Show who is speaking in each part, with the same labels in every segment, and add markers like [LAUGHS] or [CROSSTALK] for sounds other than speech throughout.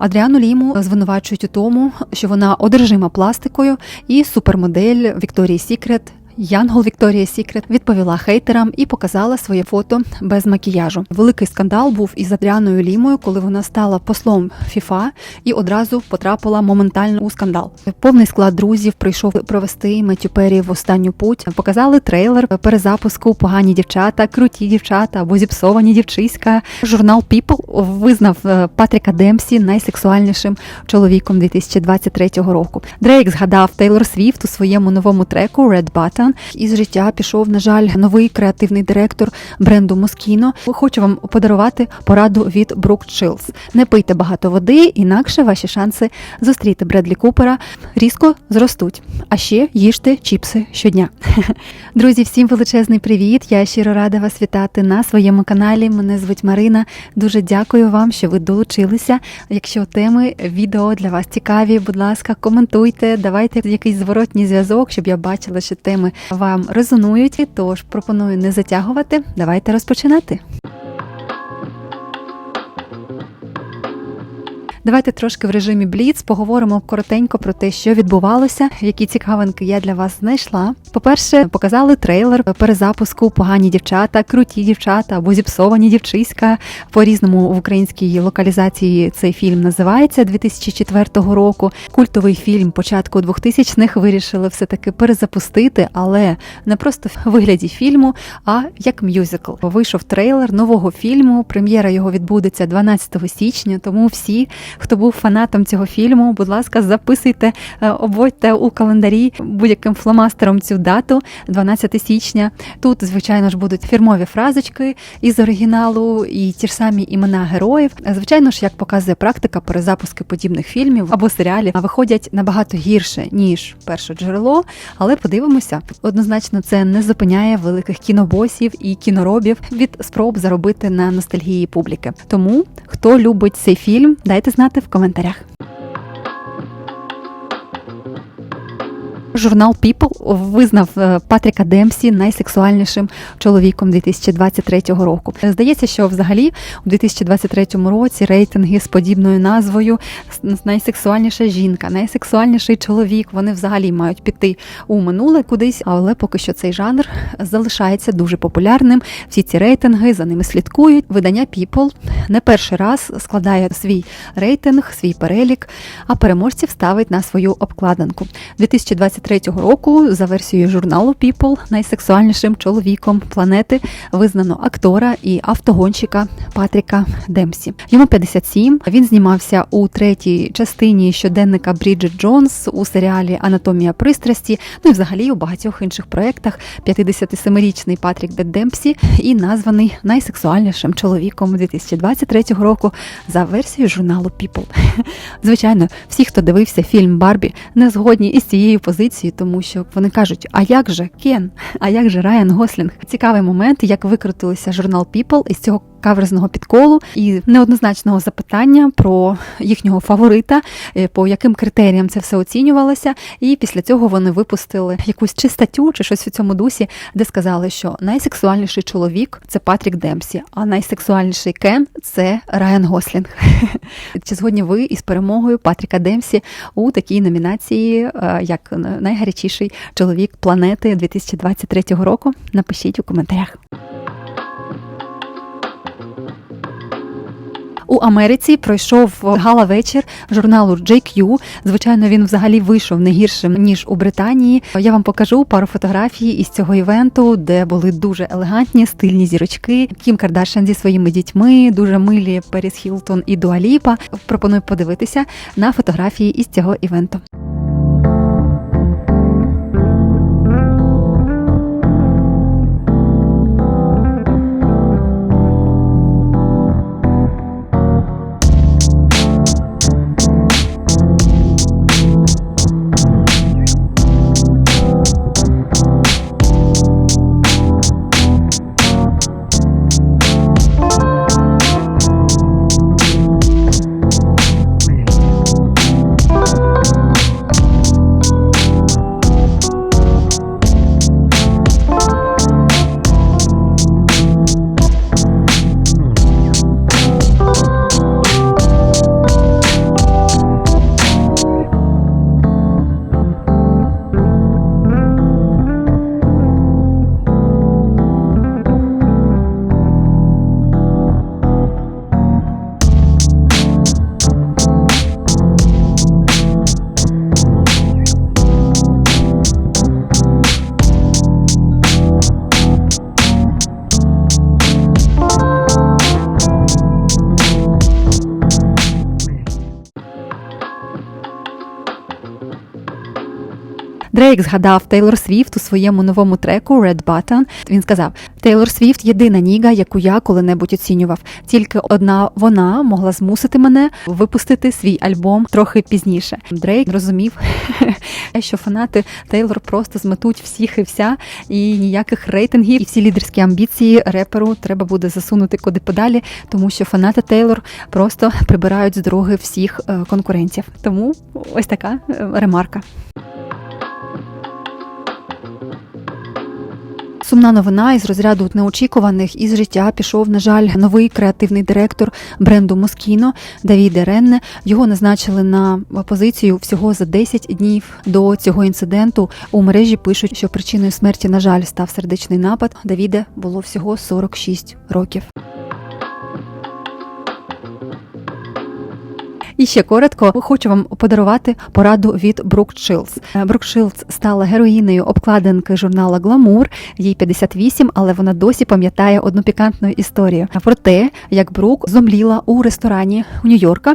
Speaker 1: Адріану Ліму звинувачують у тому, що вона одержима пластикою, і супермодель Вікторії Сікрет. Янгол Вікторія Сікрет відповіла хейтерам і показала своє фото без макіяжу. Великий скандал був із Адріаною Лімою, коли вона стала послом ФІФА і одразу потрапила моментально у скандал. Повний склад друзів прийшов провести Меттю Перрі в останню путь. Показали трейлер перезапуску Погані дівчата, круті дівчата або зіпсовані дівчиська. Журнал People визнав е, Патріка Демсі найсексуальнішим чоловіком 2023 року. Дрейк згадав Тейлор Свіфт у своєму новому треку Red Button. Із життя пішов, на жаль, новий креативний директор бренду Москіно. Хочу вам подарувати пораду від Брук Чилс. Не пийте багато води, інакше ваші шанси зустріти Бредлі Купера різко зростуть. А ще їжте чіпси щодня. [LAUGHS] Друзі, всім величезний привіт! Я щиро рада вас вітати на своєму каналі. Мене звуть Марина. Дуже дякую вам, що ви долучилися. Якщо теми відео для вас цікаві, будь ласка, коментуйте, давайте якийсь зворотній зв'язок, щоб я бачила, що теми вам резонують. Тож пропоную не затягувати. Давайте розпочинати. Давайте трошки в режимі Бліц поговоримо коротенько про те, що відбувалося, які цікавинки я для вас знайшла. По-перше, показали трейлер перезапуску Погані дівчата, круті дівчата або зіпсовані дівчиська. По різному в українській локалізації цей фільм називається 2004 року. Культовий фільм початку 2000-х вирішили все таки перезапустити, але не просто в вигляді фільму, а як мюзикл. Вийшов трейлер нового фільму. Прем'єра його відбудеться 12 січня, тому всі хто був фанатом цього фільму, будь ласка, записуйте, е, обводьте у календарі будь-яким фломастером цю дату, 12 січня. Тут, звичайно ж, будуть фірмові фразочки із оригіналу і ті ж самі імена героїв. Звичайно ж, як показує практика, перезапуски подібних фільмів або серіалів виходять набагато гірше ніж перше джерело, але подивимося, однозначно це не зупиняє великих кінобосів і кіноробів від спроб заробити на ностальгії публіки. Тому хто любить цей фільм, дайте знати в коментарях. Журнал People визнав е, Патріка Демсі найсексуальнішим чоловіком 2023 року. Здається, що взагалі у 2023 році рейтинги з подібною назвою найсексуальніша жінка, найсексуальніший чоловік. Вони взагалі мають піти у минуле кудись, але поки що цей жанр залишається дуже популярним. Всі ці рейтинги за ними слідкують. Видання People не перший раз складає свій рейтинг, свій перелік, а переможців ставить на свою обкладинку. 2023 2023 року за версією журналу People найсексуальнішим чоловіком планети визнано актора і автогонщика Патріка Демсі. Йому 57, Він знімався у третій частині щоденника Бріджит Джонс у серіалі Анатомія пристрасті. Ну і взагалі у багатьох інших проєктах 57-річний Патрік Демпсі і названий найсексуальнішим чоловіком 2023 року за версією журналу People. [LAUGHS] Звичайно, всі, хто дивився фільм Барбі, не згодні із цією позицією емоції, тому що вони кажуть: а як же Кен? А як же Райан Гослінг? Цікавий момент, як викрутилися журнал People із цього каверзного підколу і неоднозначного запитання про їхнього фаворита, е, по яким критеріям це все оцінювалося. І після цього вони випустили якусь чи статтю, чи щось у цьому дусі, де сказали, що найсексуальніший чоловік це Патрік Демсі, а найсексуальніший Кен це Райан Гослінг. [LAUGHS] Чи згодні ви із перемогою Патріка Демсі у такій номінації, е, як найгарячіший чоловік планети 2023 року? Напишіть у коментарях. У Америці пройшов гала вечір журналу JQ. Звичайно, він взагалі вийшов не гіршим ніж у Британії. Я вам покажу пару фотографій із цього івенту, де були дуже елегантні стильні зірочки. Кім Кардашан зі своїми дітьми, дуже милі Періс Хілтон і Дуаліпа. Пропоную подивитися на фотографії із цього івенту. Дрейк згадав Тейлор Свіфт у своєму новому треку Red Button. Він сказав: Тейлор Свіфт єдина ніга, яку я коли-небудь оцінював. Тільки одна вона могла змусити мене випустити свій альбом трохи пізніше. Дрейк розумів, [LAUGHS] що фанати Тейлор просто зметуть всіх і вся, і ніяких рейтингів, і всі лідерські амбіції реперу треба буде засунути куди подалі, тому що фанати Тейлор просто прибирають з дороги всіх е, конкурентів. Тому ось така е, ремарка. Сумна новина із розряду неочікуваних із життя пішов, на жаль, новий креативний директор бренду Москіно Давіде Ренне. Його назначили на позицію всього за 10 днів до цього інциденту. У мережі пишуть, що причиною смерті, на жаль, став сердечний напад. Давіде було всього 46 років. І ще коротко хочу вам подарувати пораду від Брук Шилдс. Брук Шилдс стала героїнею обкладинки журнала Гламур. Їй 58, але вона досі пам'ятає одну пікантну історію про те, як Брук зомліла у ресторані у Нью-Йорка.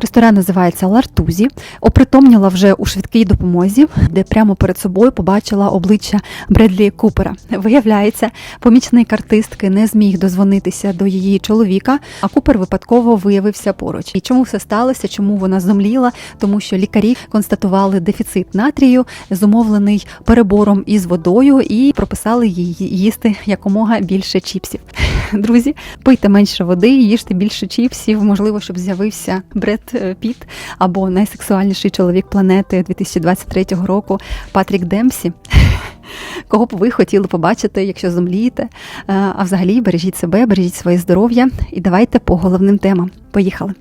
Speaker 1: Ресторан називається Лартузі. Опритомніла вже у швидкій допомозі, де прямо перед собою побачила обличчя Бредлі Купера. Виявляється, помічник артистки не зміг дозвонитися до її чоловіка, а Купер випадково виявився поруч. І чому все сталося? Чому вона зомліла? Тому що лікарі констатували дефіцит натрію, зумовлений перебором із водою, і прописали їй їсти якомога більше чіпсів. [LAUGHS] Друзі, пийте менше води, їжте більше чіпсів. Можливо, щоб з'явився Бред Піт або найсексуальніший чоловік планети 2023 року Патрік Демсі. [LAUGHS] Кого б ви хотіли побачити, якщо зомлієте? А взагалі бережіть себе, бережіть своє здоров'я і давайте по головним темам. Поїхали.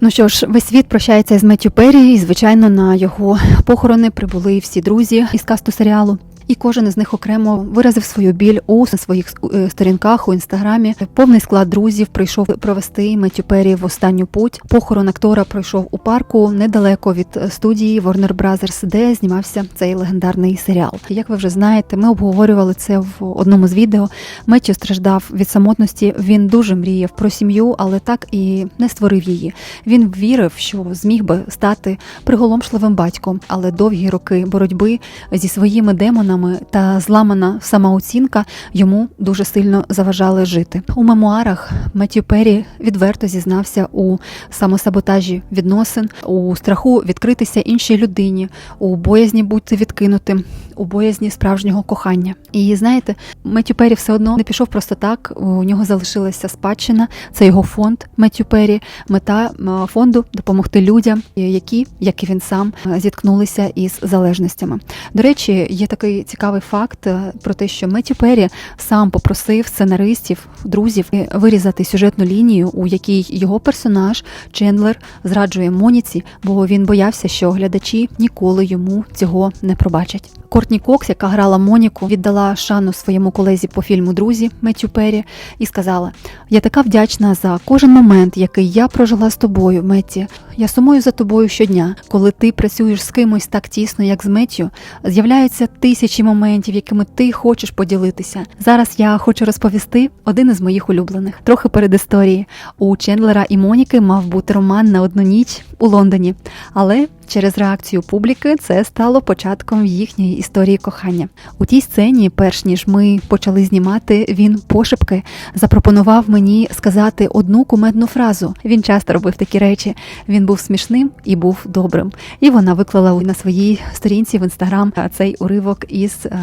Speaker 1: Ну що ж, весь світ прощається з Меттю Перрі, і звичайно на його похорони прибули всі друзі із касту серіалу. І кожен із них окремо виразив свою біль у своїх е, сторінках у інстаграмі. Повний склад друзів прийшов провести Меттю Перрі в останню путь. Похорон актора пройшов у парку недалеко від студії Warner Brothers, де знімався цей легендарний серіал. Як ви вже знаєте, ми обговорювали це в одному з відео. Меттю страждав від самотності. Він дуже мріяв про сім'ю, але так і не створив її. Він вірив, що зміг би стати приголомшливим батьком, але довгі роки боротьби зі своїми демонами та зламана самооцінка йому дуже сильно заважали жити. У мемуарах Меттю Перрі відверто зізнався у самосаботажі відносин, у страху відкритися іншій людині, у боязні бути відкинутим, у боязні справжнього кохання. І знаєте, Меттю Перрі все одно не пішов просто так. У нього залишилася спадщина. Це його фонд Меттю Перрі. Мета фонду допомогти людям, які, як і він сам, зіткнулися із залежностями. До речі, є такий цікавий факт е, про те, що Меттю Перрі сам попросив сценаристів, друзів вирізати сюжетну лінію, у якій його персонаж Чендлер зраджує Моніці, бо він боявся, що глядачі ніколи йому цього не пробачать. Кортні Кокс, яка грала Моніку, віддала шану своєму колезі по фільму Друзі Меттю Перрі і сказала: Я така вдячна за кожен момент, який я прожила з тобою, Метті. Я сумую за тобою щодня. Коли ти працюєш з кимось так тісно, як з Меттю, з'являються тисячі моментів, якими ти хочеш поділитися. Зараз я хочу розповісти один із моїх улюблених. Трохи перед історії. У Чендлера і Моніки мав бути роман на одну ніч у Лондоні, але через реакцію публіки це стало початком їхньої історії кохання. У тій сцені, перш ніж ми почали знімати, він пошепки запропонував мені сказати одну кумедну фразу. Він часто робив такі речі. Він був смішним і був добрим. І вона виклала на своїй сторінці в інстаграм цей уривок із е,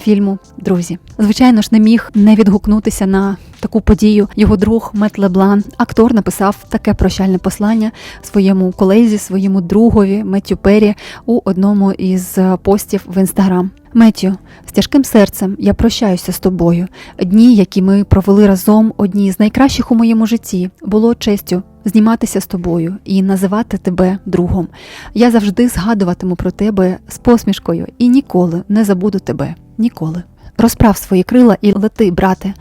Speaker 1: фільму Друзі. Звичайно ж, не міг не відгукнутися на таку подію. Його друг Мет Леблан, актор, написав таке прощальне послання своєму колезі, своєму другові Меттю Перрі у одному із постів в інстаграм. Меттю, з тяжким серцем я прощаюся з тобою. Дні, які ми провели разом, одні з найкращих у моєму житті, було честю зніматися з тобою і називати тебе другом. Я завжди згадуватиму про тебе з посмішкою і ніколи не забуду тебе. Ніколи. Розправ свої крила і лети, брате.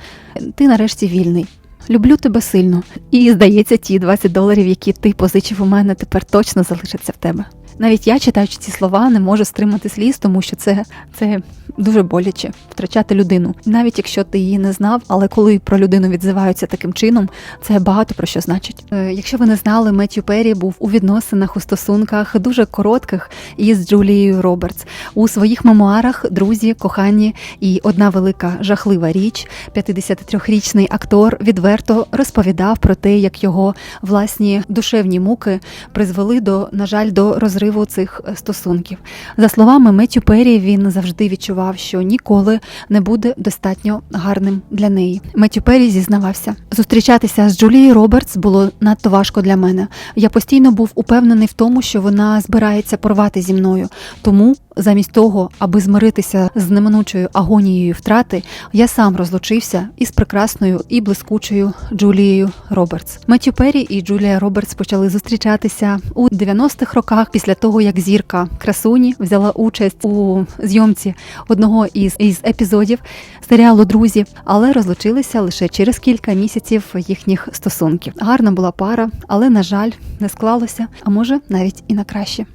Speaker 1: Ти нарешті вільний. Люблю тебе сильно. І здається, ті 20 доларів, які ти позичив у мене, тепер точно залишаться в тебе. Навіть я, читаючи ці слова, не можу стримати сліз, тому що це, це дуже боляче втрачати людину. Навіть якщо ти її не знав, але коли про людину відзиваються таким чином, це багато про що значить. Е, Якщо ви не знали, Меттью Перрі був у відносинах у стосунках дуже коротких із Джулією Робертс. У своїх мемуарах друзі, кохані і одна велика жахлива річ. 53-річний актор відверто розповідав про те, як його власні душевні муки призвели до, на жаль, до розриву цих е, стосунків. За словами Меттью Перрі, він завжди відчував, що ніколи не буде достатньо гарним для неї. Меттью Перрі зізнавався, зустрічатися з Джулією Робертс було надто важко для мене. Я постійно був упевнений в тому, що вона збирається порвати зі мною. Тому, замість того, аби змиритися з неминучою агонією втрати, я сам розлучився із прекрасною і блискучою Джулією Робертс. Меттью Перрі і Джулія Робертс почали зустрічатися у 90-х роках після того, як зірка красуні взяла участь у зйомці одного із, із епізодів серіалу Друзі, але розлучилися лише через кілька місяців їхніх стосунків. Гарна була пара, але на жаль, не склалося, а може навіть і на краще.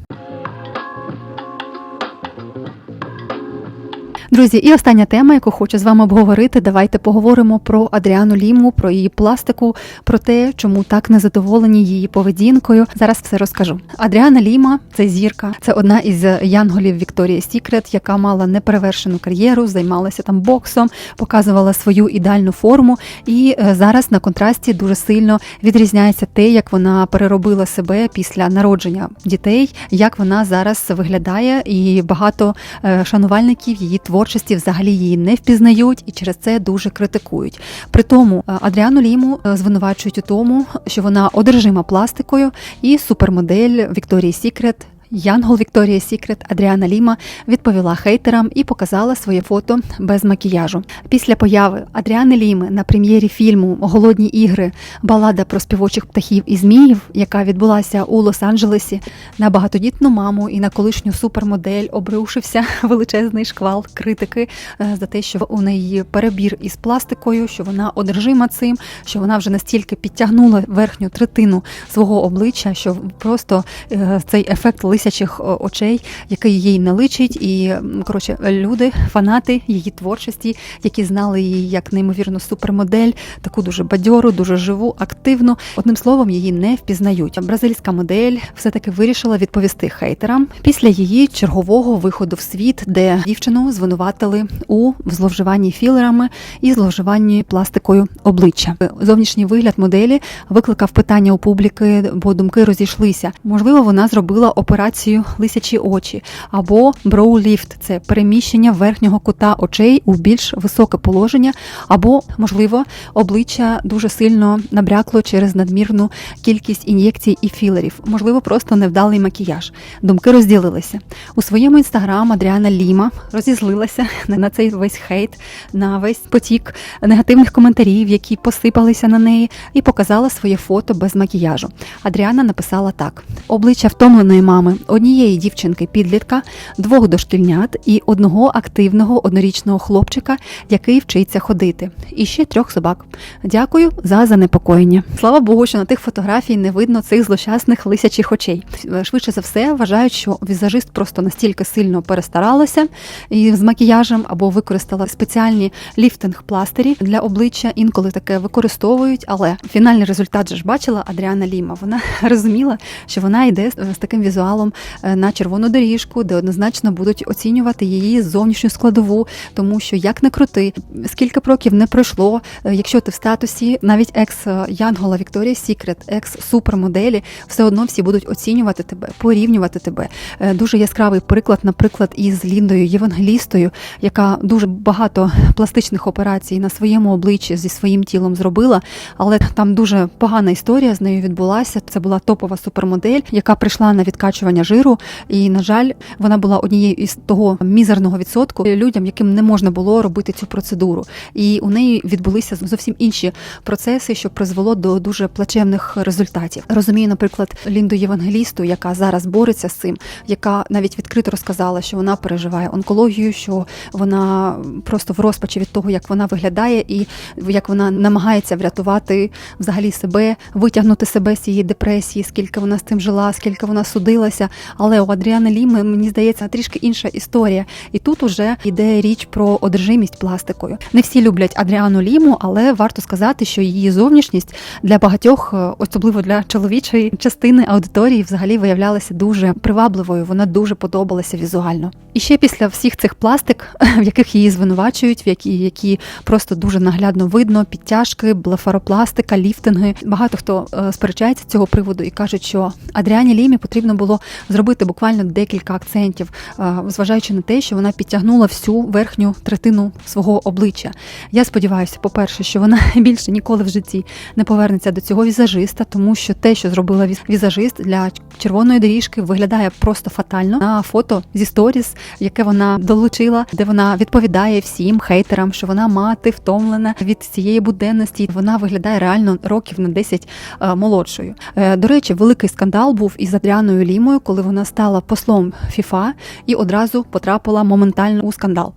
Speaker 1: Друзі, і остання тема, яку хочу з вами обговорити. Давайте поговоримо про Адріану Ліму, про її пластику, про те, чому так незадоволені її поведінкою. Зараз все розкажу. Адріана Ліма це зірка, це одна із янголів Вікторії Сікрет, яка мала неперевершену кар'єру, займалася там боксом, показувала свою ідеальну форму. І е, зараз на контрасті дуже сильно відрізняється те, як вона переробила себе після народження дітей, як вона зараз виглядає, і багато е, шанувальників її творчості взагалі її не впізнають і через це дуже критикують. При тому е, Адріану Ліму е, звинувачують у тому, що вона одержима пластикою, і супермодель Вікторії Сікрет. Янгол Вікторія Сікрет Адріана Ліма відповіла хейтерам і показала своє фото без макіяжу. Після появи Адріани Ліми на прем'єрі фільму Голодні ігри балада про співочих птахів і зміїв, яка відбулася у Лос-Анджелесі, на багатодітну маму і на колишню супермодель обрушився [LAUGHS] величезний шквал критики е, за те, що у неї перебір із пластикою, що вона одержима цим, що вона вже настільки підтягнула верхню третину свого обличчя, що просто е, цей ефект лисячих о, очей, який їй не личить, і коротше, люди, фанати її творчості, які знали її як неймовірну супермодель, таку дуже бадьору, дуже живу, активну. Одним словом, її не впізнають. Бразильська модель все таки вирішила відповісти хейтерам після її чергового виходу в світ, де дівчину звинуватили у зловживанні філерами і зловживанні пластикою обличчя. Зовнішній вигляд моделі викликав питання у публіки, бо думки розійшлися. Можливо, вона зробила операцію лисячі очі або броуліфт – це переміщення верхнього кута очей у більш високе положення, або можливо обличчя дуже сильно набрякло через надмірну кількість ін'єкцій і філерів. Можливо, просто невдалий макіяж. Думки розділилися у своєму інстаграм. Адріана Ліма розізлилася [LAUGHS] на цей весь хейт, на весь потік негативних коментарів, які посипалися на неї, і показала своє фото без макіяжу. Адріана написала так: обличчя втомленої мами, однієї дівчинки підлітка, двох дошкільнят і одного активного однорічного хлопчика, який вчиться ходити, і ще трьох собак. Дякую за занепокоєння. Слава Богу, що на тих фотографій не видно цих злощасних лисячих очей. Швидше за все, вважають, що візажист просто настільки сильно перестаралася і з макіяжем або використала спеціальні ліфтинг-пластирі для обличчя. Інколи таке використовують, але фінальний результат же ж бачила Адріана Ліма. Вона [LAUGHS] розуміла, що вона йде з таким візуалом е, на червону доріжку, де однозначно будуть оцінювати її зовнішню складову, тому що як не крути, скільки років не пройшло, е, якщо ти в статусі, навіть екс Янгола Вікторія Сікрет, екс супермоделі, все одно всі будуть оцінювати тебе, порівнювати тебе. Е, Дуже яскравий приклад, наприклад, із Ліндою Євангелістою, яка дуже багато пластичних операцій на своєму обличчі зі своїм тілом зробила, але там дуже погана історія з нею відбулася. Це була топова супермодель, яка прийшла на відкачування жиру, і на жаль, вона була однією із того мізерного відсотку людям, яким не можна було робити цю процедуру. І у неї відбулися зовсім інші процеси, що призвело до дуже плачевних результатів. Розумію, наприклад, Лінду Євангелісту, яка зараз бореться з цим, яка навіть відкрито розказала, що вона переживає онкологію, що вона просто в розпачі від того, як вона виглядає, і як вона намагається врятувати взагалі себе, витягнути себе з цієї депресії, скільки вона з цим жила, скільки вона судилася. Відбулося. Але у Адріани Ліми, мені здається, трішки інша історія. І тут уже йде річ про одержимість пластикою. Не всі люблять Адріану Ліму, але варто сказати, що її зовнішність для багатьох, е, особливо для чоловічої частини аудиторії, взагалі виявлялася дуже привабливою. Вона дуже подобалася візуально. І ще після всіх цих пластик, [LAUGHS] в яких її звинувачують, в які, які просто дуже наглядно видно, підтяжки, блефаропластика, ліфтинги. Багато хто е, сперечається з цього приводу і кажуть, що Адріані Лімі потрібно було зробити буквально декілька акцентів, е, зважаючи на те, що вона підтягнула всю верхню третину свого обличчя. Я сподіваюся, по-перше, що вона [LAUGHS] більше ніколи в житті не повернеться до цього візажиста, тому що те, що зробила віз- візажист для червоної доріжки, виглядає просто фатально на фото зі сторіс, яке вона долучила, де вона відповідає всім хейтерам, що вона мати втомлена від цієї буденності. Вона виглядає реально років на 10 е, молодшою. Е, До речі, великий скандал був із Адріаною Лімою, коли вона стала послом ФІФА і одразу потрапила моментально у скандал.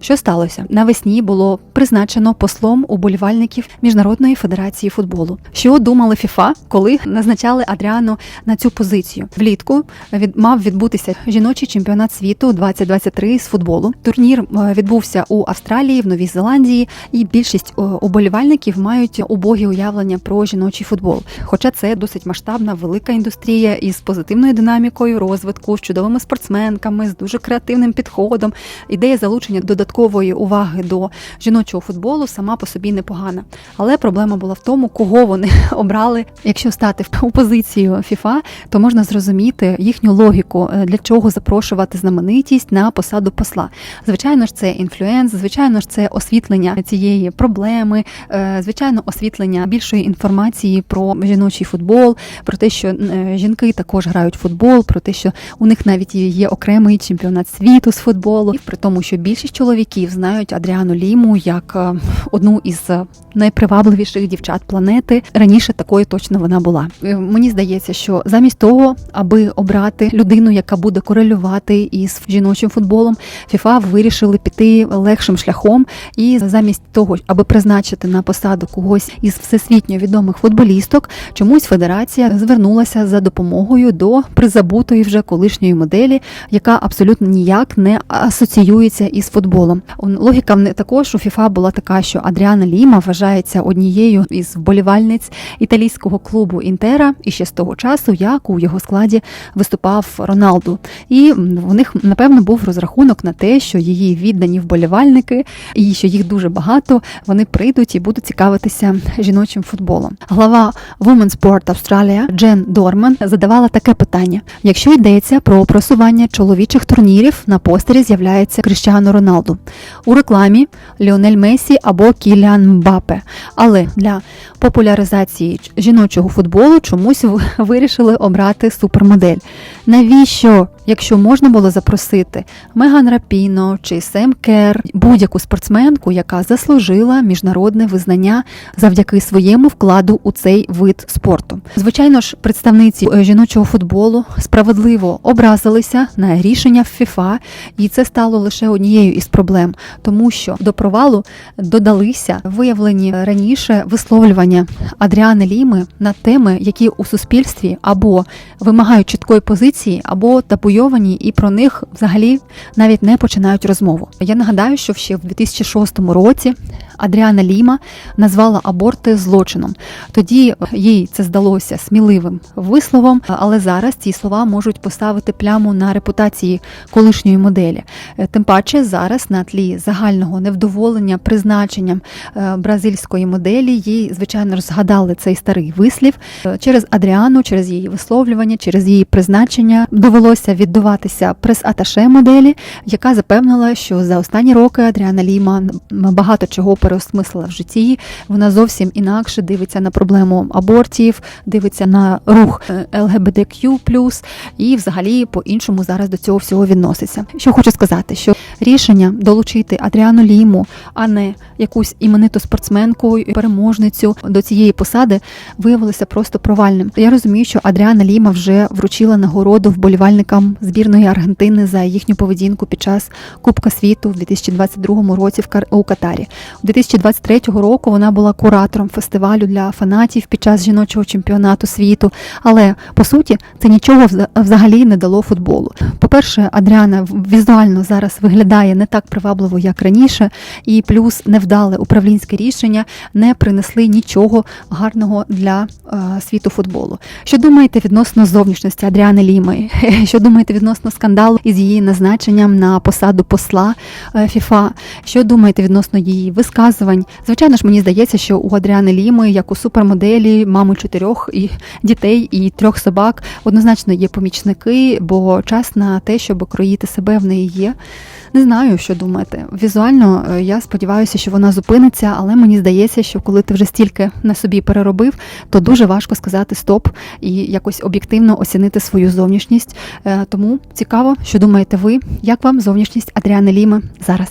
Speaker 1: Що сталося? Навесні було призначено послом уболівальників Міжнародної федерації футболу. Що думали ФІФА, коли назначали Адріану на цю позицію? Влітку від мав відбутися жіночий чемпіонат світу 2023 з футболу. Турнір е, відбувся у Австралії, в Новій Зеландії, і більшість е, уболівальників мають убогі уявлення про жіночий футбол. Хоча це досить масштабна, велика індустрія із позитивною динамікою розвитку, з чудовими спортсменками, з дуже креативним підходом. Ідея залучення додаткової уваги до жіночого футболу сама по собі непогана. Але проблема була в тому, кого вони [LAUGHS] обрали. Якщо стати у позицію ФІФА, то можна зрозуміти їхню логіку, е, для чого запрошувати знаменитість на посаду посла. Звичайно ж, це інфлюенс, звичайно ж, це освітлення цієї проблеми, е, звичайно, освітлення більшої інформації про жіночий футбол, про те, що е, жінки також грають в футбол, про те, що у них навіть є окремий чемпіонат світу з футболу, і при тому, що більшість чоловіків знають Адріану Ліму як е, одну із е, найпривабливіших дівчат планети. Раніше такою точно вона була. Е, Мені здається, що замість того, аби обрати людину, яка буде корелювати із жіночим футболом, ФІФА вирішили піти легшим шляхом, і замість того, аби призначити на посаду когось із всесвітньо відомих футболісток, чомусь федерація звернулася за допомогою до призабутої вже колишньої моделі, яка абсолютно ніяк не асоціюється із футболом. Логіка також у ФІФА була така, що Адріана Ліма вважається однією із вболівальниць італійського клубу Інтера і ще з того часу, як у його складі виступав Роналду. І в них напевно був розрахунок на те, що її віддані вболівальники, і що їх дуже багато, вони прийдуть і будуть цікавитися жіночим футболом. Глава Women's Sport Australia Джен Дорман задавала таке питання: якщо йдеться про просування чоловічих турнірів, на постері з'являється Кріщану Роналду у рекламі Ліонель Месі або Кіліан Мбапе. Але для популяризації жіночого футболу чомусь вирішили обрати супермодель. Навіщо, якщо можна було запросити Меган Рапіно чи Сем Кер, будь-яку спортсменку, яка заслужила міжнародне визнання завдяки своєму вкладу у цей вид спорту? Звичайно ж, представниці е, жіночого футболу справедливо образилися на рішення ФІФА, і це стало лише однією із проблем, тому що до провалу додалися виявлені раніше висловлювання Адріани Ліми на теми, які у суспільстві або вимагають чіткої позиції, або табуйовані, і про них взагалі навіть не починають розмову. Я нагадаю, що ще в 2006 році Адріана Ліма назвала аборти злочином. Тоді їй це здалося сміливим висловом, але зараз ці слова можуть поставити пляму на репутації колишньої моделі. Е, Тим паче зараз на тлі загального невдоволення призначенням е, бразильської моделі їй, звичайно ж, згадали цей старий вислів. Е, Через Адріану, через її висловлювання, через її призначення довелося віддуватися прес-аташе моделі, яка запевнила, що за останні роки Адріана Ліма багато чого переосмислила в житті. Вона зовсім інакше дивиться на проблему абортів, дивиться на рух е, ЛГБТQ+, і взагалі по-іншому зараз до цього всього відноситься. Що хочу сказати, що рішення долучити Адріану Ліму, а не якусь імениту спортсменку, переможницю до цієї посади, виявилося просто провальним. Я розумію, що Адріана Ліма вже вручила нагороду вболівальникам збірної Аргентини за їхню поведінку під час Кубка світу в 2022 році в у Катарі. У 2023 року вона була куратором фестивалю для фанатів під час жіночого чемпіонату світу. Але по суті це нічого взагалі не дало футболу. По-перше, Адріана візуально зараз виглядає не так привабливо, як раніше, і плюс невдале управлінське рішення не принесли нічого гарного для е, світу футболу. Що думаєте відносно зовнішності Адріани Ліми? [LAUGHS] Що думаєте відносно скандалу із її назначенням на посаду посла е, ФІФА? Що думаєте відносно її висказувань? Звичайно ж, мені здається, що у Адріани Ліми, як у супермоделі, мами чотирьох і дітей і трьох собак, однозначно є помічники, бо час на те, щоб кроїти себе в неї є. Не знаю, що думаєте. Візуально е, я сподіваюся, що вона зупиниться, але мені здається, що коли ти вже стільки на собі переробив, то дуже важко сказати стоп і якось об'єктивно оцінити свою зовнішність. Е, Тому цікаво, що думаєте ви, як вам зовнішність Адріани Ліми зараз?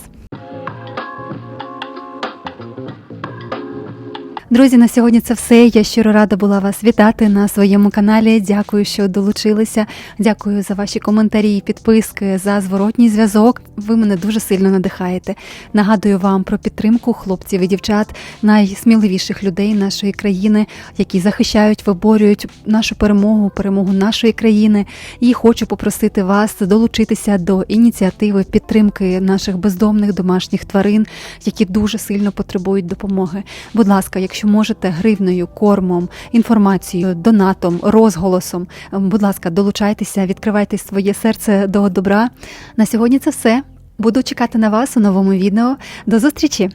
Speaker 1: Друзі, на сьогодні це все. Я щиро рада була вас вітати на своєму каналі. Дякую, що долучилися. Дякую за ваші коментарі, підписки, за зворотній зв'язок. Ви мене дуже сильно надихаєте. Нагадую вам про підтримку хлопців і дівчат, найсміливіших людей нашої країни, які захищають, виборюють нашу перемогу, перемогу нашої країни. І хочу попросити вас долучитися до ініціативи підтримки наших бездомних домашніх тварин, які дуже сильно потребують допомоги. Будь ласка, якщо можете гривною, кормом, інформацією, донатом, розголосом, ем, будь ласка, долучайтеся, відкривайте своє серце до добра. На сьогодні це все. Буду чекати на вас у новому відео. До зустрічі!